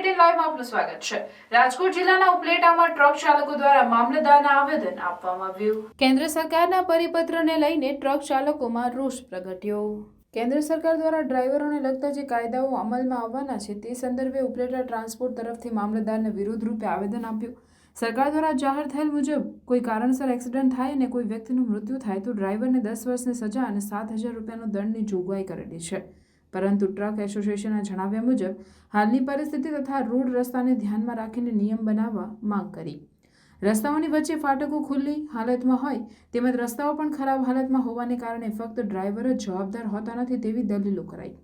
Eighteen live આપનું સ્વાગત છે. રાજકોટ જિલ્લાના ઉપલેટામાં ટ્રક ચાલકો દ્વારા મામલતદારના આવેદન આપવામાં આવ્યું. કેન્દ્ર સરકારના પરિપત્રને લઈને ટ્રક ચાલકોમાં રોષ પ્રગટ્યો. કેન્દ્ર સરકાર દ્વારા ડ્રાઈવરોને લગતા જે કાયદાઓ અમલમાં આવવાના છે તે સંદર્ભે ઉપલેટા ટ્રાન્સપોર્ટ તરફથી મામલતદારને વિરોધ રૂપે આવેદન આપ્યું. સરકાર દ્વારા જાહેર થયેલ મુજબ કોઈ કારણસર એક્સિડન્ટ થાય અને કોઈ વ્યક્તિનું મૃત્યુ થાય તો ડ્રાઈવરને દસ વર્ષની સજા અને સાત હજાર રૂપિયાનો દંડની જોગવાઈ કરેલી છે. પરંતુ ટ્રક એસોસિએશનના જણાવ્યા મુજબ, હાલની પરિસ્થિતિ તથા રોડ રસ્તાને ધ્યાનમાં રાખીને નિયમ બનાવવા માંગ કરી. રસ્તાઓની વચ્ચે ફાટકો ખુલ્લી હાલતમાં હોય તેમજ રસ્તાઓ પણ ખરાબ હાલતમાં હોવાને કારણે ફક્ત ડ્રાઈવર જ જવાબદાર હોતા નથી તેવી દલીલો કરાઈ.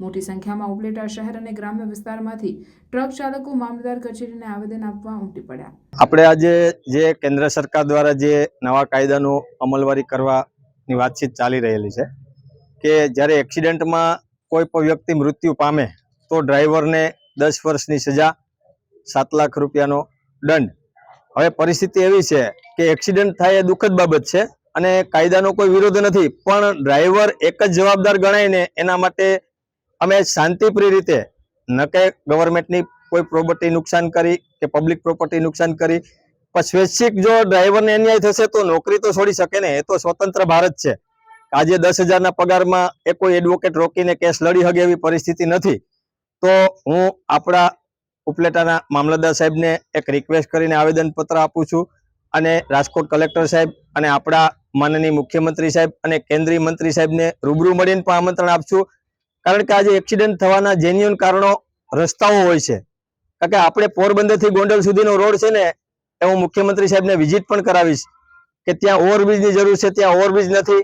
મોટી સંખ્યામાં ઉપલેટા શહેર અને ગ્રામ્ય વિસ્તારમાંથી ટ્રક ચાલકો મામલતદાર કચેરીને આવેદન આપવા ઉમટી પડ્યા. આપણે આજે જે કેન્દ્ર સરકાર દ્વારા જે નવા કાયદાનો અમલવારી કરવાની વાતચીત ચાલી રહેલી છે કે જ્યારે એક્સિડન્ટમાં કોઈ પણ વ્યક્તિ મૃત્યુ પામે તો ડ્રાઈવરને દસ વર્ષની સજા, સાત લાખ રૂપિયાનો દંડ. હવે પરિસ્થિતિ એવી છે કે એક્સિડન્ટ થાય એ દુઃખદ બાબત છે અને કાયદાનો કોઈ વિરોધ નથી, પણ ડ્રાઈવર એક જ જવાબદાર ગણાયને એના માટે અમે શાંતિપ્રિય રીતે, ન કે ગવર્મેન્ટની કોઈ પ્રોપર્ટી નુકસાન કરી કે પબ્લિક પ્રોપર્ટી નુકસાન કરી, પણ સ્વૈચ્છિક જો ડ્રાઈવરને અન્યાય થશે તો નોકરી તો છોડી શકે ને, એ તો સ્વતંત્ર ભારત છે. આજે દસ હજારના પગારમાં એ કોઈ એડવોકેટ રોકીને કેસ લડી શકે એવી પરિસ્થિતિ નથી, તો હું આપણા ઉપલેટાના મામલતદાર સાહેબને એક રિક્વેસ્ટ કરીને આવેદનપત્ર આપું છું અને રાજકોટ કલેક્ટર સાહેબ અને આપણા માનનીય મુખ્યમંત્રી સાહેબ અને કેન્દ્રીય મંત્રી સાહેબને રૂબરૂ મળીને પણ આમંત્રણ આપશું કારણ કે આજે એક્સિડન્ટ થવાના જેન્યુન કારણો રસ્તાઓ હોય છે. કારણ કે આપણે પોરબંદરથી ગોંડલ સુધીનો રોડ છે ને, એ હું મુખ્યમંત્રી સાહેબને વિઝિટ પણ કરાવીશ કે ત્યાં ઓવરબ્રિજની જરૂર છે, ત્યાં ઓવરબ્રિજ નથી.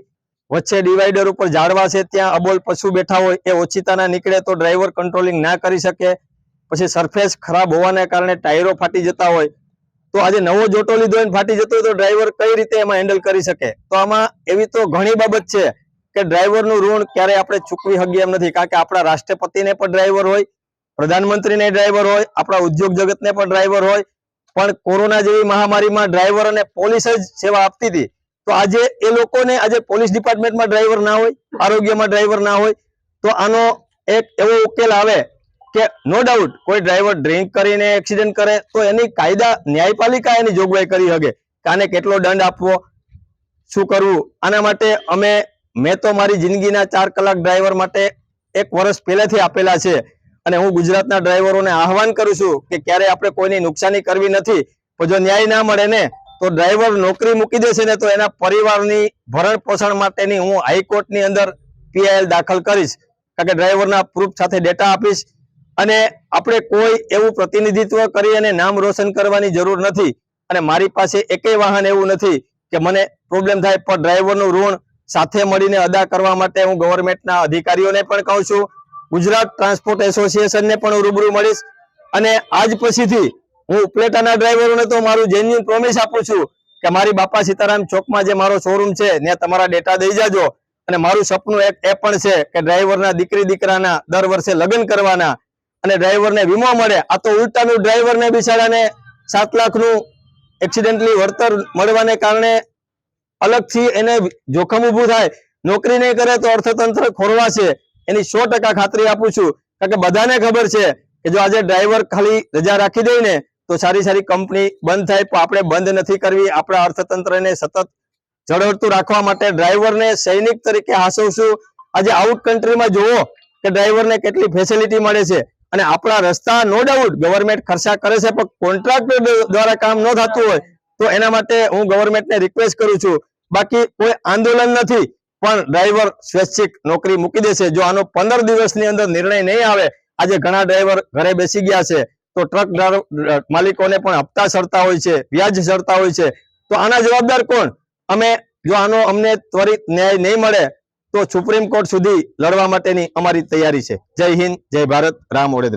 વચ્ચે ડિવાઈડર ઉપર ઝાડવા છે, ત્યાં અબોલ પશુ બેઠા હોય, એ ઓછીતાના નીકળે તો ડ્રાઈવર કંટ્રોલિંગ ના કરી શકે. પછી સરફેસ ખરાબ હોવાને કારણે ટાયરો ફાટી જતા હોય. તો આજે નવો જોટો લીધો હોય ફાટી જતો હોય તો ડ્રાઈવર કઈ રીતે એમાં હેન્ડલ કરી શકે? તો આમાં એવી તો ઘણી બાબત છે કે ડ્રાઈવરનું ઋણ ક્યારેય આપણે ચૂકવી શકીએ એમ નથી. કારણ કે આપણા રાષ્ટ્રપતિને પણ ડ્રાઈવર હોય, પ્રધાનમંત્રીને ડ્રાઈવર હોય, આપણા ઉદ્યોગ જગતને પણ ડ્રાઈવર હોય. પણ કોરોના જેવી મહામારીમાં ડ્રાઈવર અને પોલીસ જ સેવા આપતી હતી. તો આજે એ લોકોને આજે પોલીસ ડિપાર્ટમેન્ટમાં ડ્રાઈવર ના હોય, આરોગ્યમાં ડ્રાઈવર ના હોય, તો આનો એક એવો ઉકેલ આવે કે નો ડાઉટ કોઈ ડ્રાઈવર ડ્રિંક કરીને એક્સિડન્ટ કરે, તો એની કાયદા ન્યાયપાલિકા એની જોગવાઈ કરી શકે કે કેટલો દંડ આપવો, શું કરવું? આના માટે અમે, મેં તો મારી જિંદગીના ચાર કલાક ડ્રાઈવર માટે એક વર્ષ પહેલેથી આપેલા છે અને હું ગુજરાતના ડ્રાઈવરોને આહવાન કરું છું કે ક્યારે આપણે કોઈની નુકસાની કરવી નથી, પણ જો ન્યાય ના મળે ને તો ડ્રાઈવર નોકરી મૂકી દેશે ને તો એના પરિવારની ભરણ પોષણ માટેની હું હાઈકોર્ટની અંદર પીઆઈએલ દાખલ કરીશ. કારણ કે ડ્રાઈવરના પ્રૂફ સાથે ડેટા આપીશ. અને આપણે કોઈ એવું પ્રતિનિધિત્વ કરી અને નામ રોશન કરવાની જરૂર નથી. અને મારી પાસે એકેય વાહન એવું નથી કે મને પ્રોબ્લેમ થાય, પણ ડ્રાઈવરનું ઋણ સાથે મળીને અદા કરવા માટે હું ગવર્મેન્ટના અધિકારીઓને પણ કહું છું. ગુજરાત ટ્રાન્સપોર્ટ એસોસિએશનને પણ રૂબરૂ મળીશ. અને આજ પછીથી હું ઉપલેટાના ડ્રાઈવરોને તો મારું જેન્યુન પ્રોમિસ આપું છું કે મારી બાપા સીતારામ ચોકમાં જે મારો શોરૂમ છે, ત્યાં તમારા ડેટા દઈ જાજો. અને મારું સપનું એક એ પણ છે કે ડ્રાઈવરના દીકરી દીકરાના દર વર્ષે લગ્ન કરવાના અને ડ્રાઈવરને વીમો મળે. આ તો ઉલટાનું ડ્રાઈવરને બિચારાને સાત લાખનું એક્સિડેન્ટલી વળતર મળવાને કારણે અલગથી એને જોખમ ઊભું થાય. નોકરી નહીં કરે તો અર્થતંત્ર ખોરવાશે. એની સો ખાતરી આપું છું. કારણ કે બધાને ખબર છે કે જો આજે ડ્રાઈવર ખાલી રજા રાખી દે ને તો સારી સારી કંપની બંધ થાય પણ આપણે બંધ નથી કરવી. આપણા અર્થતંત્રને સતત જળવતું રાખવા માટે ડ્રાઈવરને સૈનિક તરીકે હાસવશું. આજે આઉટ કન્ટ્રીમાં જુઓ કે ડ્રાઈવરને કેટલી ફેસિલિટી મળે છે. અને આપણા રસ્તા નો ડાઉટ ગવર્મેન્ટ ખર્ચા કરે છે, પણ કોન્ટ્રાક્ટર દ્વારા કામ ન થતું હોય તો એના માટે હું ગવર્મેન્ટને રિક્વેસ્ટ કરું છું. બાકી કોઈ આંદોલન નથી, પણ ડ્રાઈવર સ્વૈચ્છિક નોકરી મૂકી દેશે. જો આનો પંદર દિવસની અંદર નિર્ણય નહીં આવે, આજે ઘણા ડ્રાઈવર ઘરે બેસી ગયા છે. તો ટ્રક માલિકોને પણ હપ્તા સરતા હોય છે, વ્યાજ સરતા હોય છે. તો આના જવાબદાર કોણ? અમે જો આનો અમને ત્વરિત ન્યાય નહીં મળે, તો સુપ્રીમ કોર્ટ સુધી લડવા માટેની અમારી તૈયારી છે. જય હિન્દ, જય ભારત, રામ ઓડેદરા